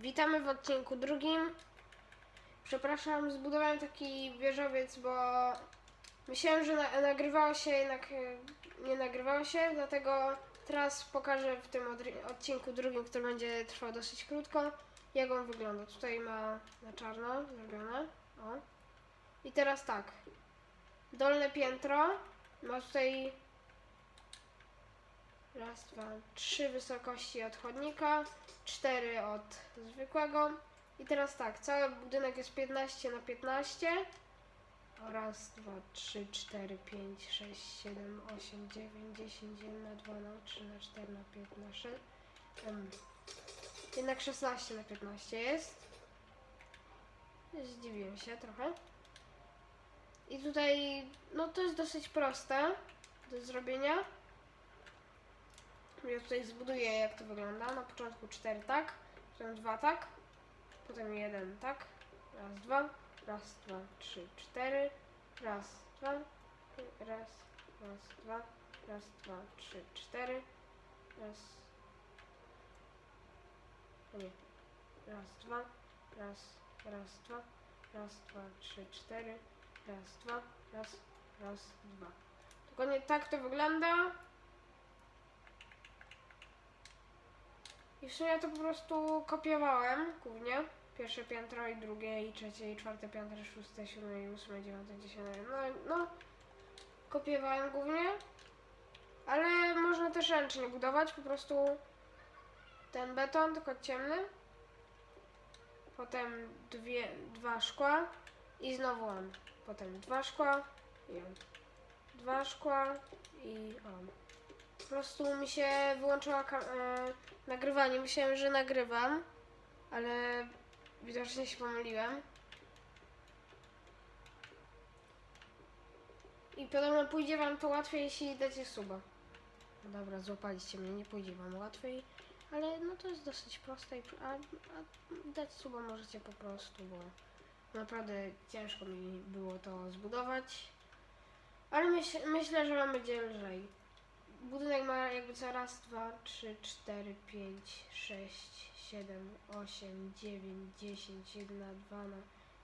Witamy w odcinku drugim. Przepraszam, zbudowałem taki wieżowiec, bo myślałem, że na, nagrywało się, jednak e, nie nagrywało się, dlatego teraz pokażę w tym odcinku drugim, który będzie trwał dosyć krótko, jak on wygląda. Tutaj ma na czarno zrobione. O. I teraz tak. Dolne piętro ma tutaj raz, dwa, trzy wysokości od chodnika, cztery od zwykłego. I teraz tak, cały budynek jest 15 na 15. O, Raz, dwa, trzy, cztery, pięć, sześć, siedem, osiem, dziewięć, dziesięć, jeden na dwa, na trzy, na cztery, na pięć, na sześć. em, Jednak 16 na 15 jest. Zdziwiłem się trochę. I tutaj, no to jest dosyć proste do zrobienia. Ja tutaj zbuduję jak to wygląda. Na początku 4 tak, potem 2 tak, potem 1 tak, raz, dwa, raz, dwa, trzy, cztery, raz, dwa, raz, raz, dwa, raz, dwa, trzy, cztery, raz, nie, raz, dwa, raz, raz, dwa, raz, dwa, trzy, cztery, raz, dwa, raz, raz, dwa. Dokładnie tak to wygląda. I w sumie to po prostu kopiowałem głównie. Pierwsze piętro i drugie i trzecie i czwarte piętro, szóste, siódme i ósme, dziewiąte, dziesiąte. No, no, kopiowałem głównie. Ale można też ręcznie budować, po prostu ten beton, tylko ciemny. Potem dwie, dwa szkła i znowu on. Potem dwa szkła i on. Dwa szkła i on. Prostu mi się wyłączyła ka- e, nagrywanie. Myślałem, że nagrywam, ale widocznie się pomyliłem. I podobno pójdzie wam to łatwiej, jeśli dacie suba. No dobra, złapaliście mnie, nie pójdzie wam łatwiej, ale no to jest dosyć proste, i, a, a dać suba możecie po prostu, bo naprawdę ciężko mi było to zbudować. Ale myśl, myślę, że wam będzie lżej. Budynek ma jakby co raz, dwa, trzy, cztery, pięć, sześć, siedem, osiem, dziewięć, dziesięć, jedna, dwa, na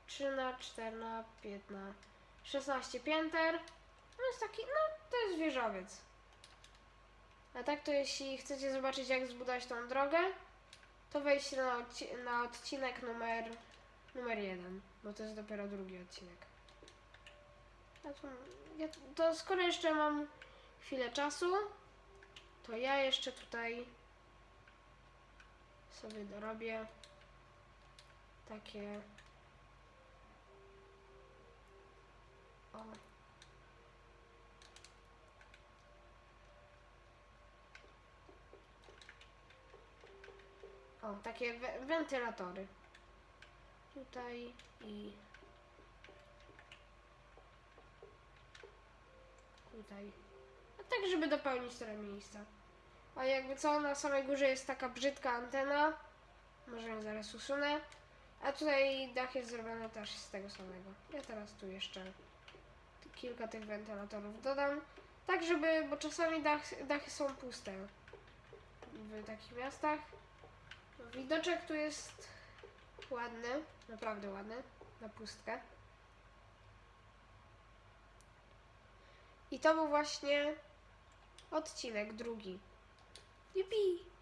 trzy, na cztery, na pięć, na szesnaście pięter. No jest taki, no to jest wieżowiec. A tak to jeśli chcecie zobaczyć jak zbudować tą drogę, to wejdźcie na, odci- na odcinek numer, numer jeden, bo to jest dopiero drugi odcinek. Ja tu, ja, to skoro jeszcze mam chwilę czasu, to ja jeszcze tutaj sobie dorobię takie o o takie we- wentylatory. Tutaj i tutaj tak, żeby dopełnić tyle miejsca. A jakby co, na samej górze jest taka brzydka antena. Może ją zaraz usunę. A tutaj dach jest zrobiony też z tego samego. Ja teraz tu jeszcze kilka tych wentylatorów dodam. Tak, żeby, bo czasami dach, dachy są puste w takich miastach. Widoczek tu jest ładny, naprawdę ładny, na pustkę. I to był właśnie odcinek drugi. Jupi!